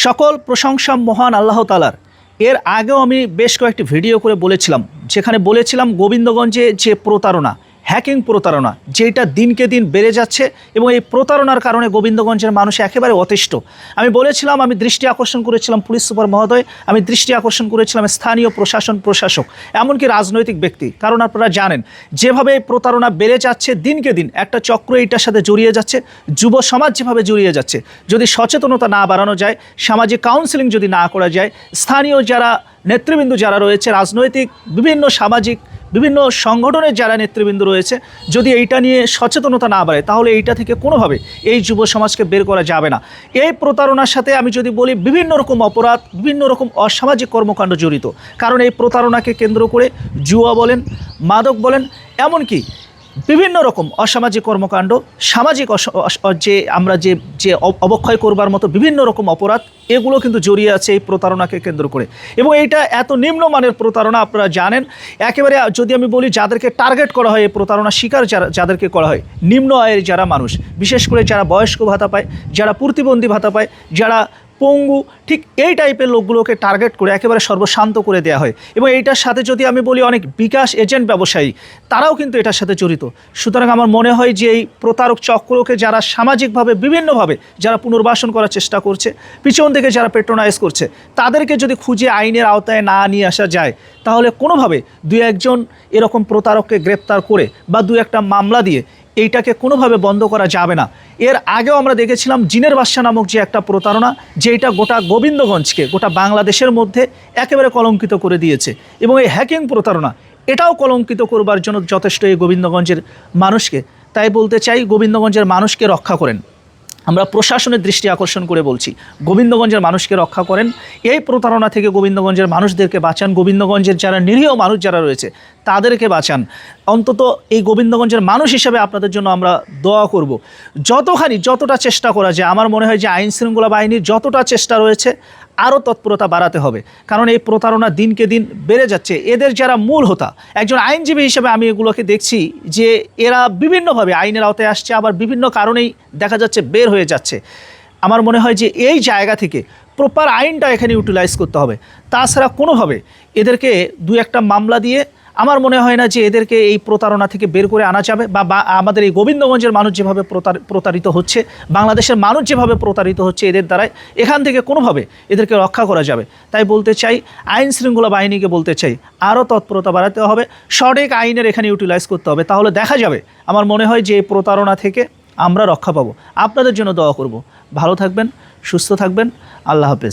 সকল প্রশংসা মহান আল্লাহ তালার এর আগেও আমি বেশ কয়েকটি ভিডিও করে বলেছিলাম। যেখানে বলেছিলাম গোবিন্দগঞ্জে যে প্রতারণা হ্যাকিং প্রতারণা, যেটা দিনকে দিন বেড়ে যাচ্ছে এবং এই প্রতারণার কারণে গোবিন্দগঞ্জের মানুষ একেবারে অতিষ্ঠ। আমি বলেছিলাম, আমি দৃষ্টি আকর্ষণ করেছিলাম পুলিশ সুপার মহোদয়, আমি দৃষ্টি আকর্ষণ করেছিলাম স্থানীয় প্রশাসন প্রশাসক, এমনকি রাজনৈতিক ব্যক্তি। কারণ আপনারা জানেন, যেভাবে এই প্রতারণা বেড়ে যাচ্ছে দিনকে দিন, একটা চক্র এইটার সাথে জড়িয়ে যাচ্ছে, যুব সমাজ যেভাবে জড়িয়ে যাচ্ছে। যদি সচেতনতা না বাড়ানো যায়, সামাজিক কাউন্সিলিং যদি না করা যায়, স্থানীয় যারা নেতৃবৃন্দ যারা রয়েছে, রাজনৈতিক বিভিন্ন সামাজিক বিভিন্ন সংগঠনের যারা নেতৃবৃন্দ রয়েছে, যদি এইটা নিয়ে সচেতনতা না বাড়ে, তাহলে এইটা থেকে কোনোভাবে এই যুব সমাজকে বের করা যাবে না। এই প্রতারণার সাথে আমি যদি বলি, বিভিন্ন রকম অপরাধ, বিভিন্ন রকম অসামাজিক কর্মকাণ্ড জড়িত। কারণ এই প্রতারণাকে কেন্দ্র করে জুয়া বলেন, মাদক বলেন, এমনকি বিভিন্ন রকম অসামাজিক কর্মকাণ্ড, সামাজিক যে আমরা যে যে অবক্ষয় করবার মতো বিভিন্ন রকম অপরাধ, এগুলো কিন্তু জড়িয়ে আছে এই প্রতারণাকে কেন্দ্র করে। এবং এইটা এত নিম্নমানের প্রতারণা আপনারা জানেন, একেবারে যদি আমি বলি যাদেরকে টার্গেট করা হয় এই প্রতারণা শিকার যারা, যাদেরকে করা হয়, নিম্ন আয়ের যারা মানুষ, বিশেষ করে যারা বয়স্ক ভাতা পায়, যারা প্রতিবন্ধী ভাতা পায়, যারা পঙ্গু, ঠিক এই টাইপের লোকগুলোকে টার্গেট করে একেবারে সর্বশান্ত করে দেওয়া হয়। এবং এইটার সাথে যদি আমি বলি অনেক বিকাশ এজেন্ট ব্যবসায়ী, তারাও কিন্তু এটার সাথে জড়িত। সুতরাং আমার মনে হয় যে এই প্রতারক চক্রকে যারা সামাজিকভাবে বিভিন্নভাবে যারা পুনর্বাসন করার চেষ্টা করছে, পিছন থেকে যারা পেট্রোনাইজ করছে, তাদেরকে যদি খুঁজে আইনের আওতায় না নিয়ে আসা যায়, তাহলে কোনোভাবে দুই একজন এরকম প্রতারককে গ্রেপ্তার করে বা দু একটা মামলা দিয়ে এইটাকে কোনোভাবে বন্ধ করা যাবে না। এর আগেও আমরা দেখেছিলাম জিনের বাদশা নামক যে একটা প্রতারণা যেটা গোটা গোবিন্দগঞ্জকে, গোটা বাংলাদেশের মধ্যে একেবারে কলঙ্কিত করে দিয়েছে। এবং এই হ্যাকিং প্রতারণা, এটাও কলঙ্কিত করবার জন্য যথেষ্ট এই গোবিন্দগঞ্জের মানুষকে। তাই বলতে চাই, গোবিন্দগঞ্জের মানুষকে রক্ষা করেন। আমরা প্রশাসনের দৃষ্টি আকর্ষণ করে বলছি, গোবিন্দগঞ্জের মানুষকে রক্ষা করেন। এই প্রতারণা থেকে গোবিন্দগঞ্জের মানুষদেরকে বাঁচান। গোবিন্দগঞ্জের যারা নিরীহ মানুষ যারা রয়েছে তাদেরকে বাঁচান। অন্তত এই গোবিন্দগঞ্জের মানুষ হিসেবে আপনাদের জন্য আমরা দোয়া করব। যতখানি, যতটা চেষ্টা করা যায়, আমার মনে হয় যে আইন শৃঙ্খলা বাহিনীর যতটা চেষ্টা রয়েছে, আরও তৎপরতা বাড়াতে হবে। কারণ এই প্রতারণা দিনকে দিন বেড়ে যাচ্ছে। এদের যারা মূল হোতা, একজন আইনজীবী হিসেবে আমি এগুলোকে দেখছি যে এরা বিভিন্নভাবে আইনের আওতায় আসছে, আবার বিভিন্ন কারণেই দেখা যাচ্ছে বের হয়ে যাচ্ছে। আমার মনে হয় যে এই জায়গা থেকে প্রপার আইনটা এখানে ইউটিলাইজ করতে হবে। তাছাড়া কোনোভাবে এদেরকে দু একটা মামলা দিয়ে আমার মনে হয় না যে এদেরকে এই প্রতারণা থেকে বের করে আনা যাবে বা আমাদের এই গোবিন্দগঞ্জের মানুষ যেভাবে প্রতার- প্রতারিত হচ্ছে, বাংলাদেশের মানুষ যেভাবে প্রতারিত হচ্ছে এদের দ্বারাই এখান থেকে কোনোভাবে এদেরকে রক্ষা করা যাবে। তাই বলতে চাই, আইন শৃঙ্খলা বাহিনীকে বলতে চাই, আরও তৎপরতা বাড়াতে হবে, সঠিক আইনের এখানে ইউটিলাইজ করতে হবে। তাহলে দেখা যাবে, আমার মনে হয় যে এই প্রতারণা থেকে আমরা রক্ষা পাবো। আপনাদের জন্য দোয়া করব। ভালো থাকবেন, সুস্থ থাকবেন, আল্লাহ হাফেজ।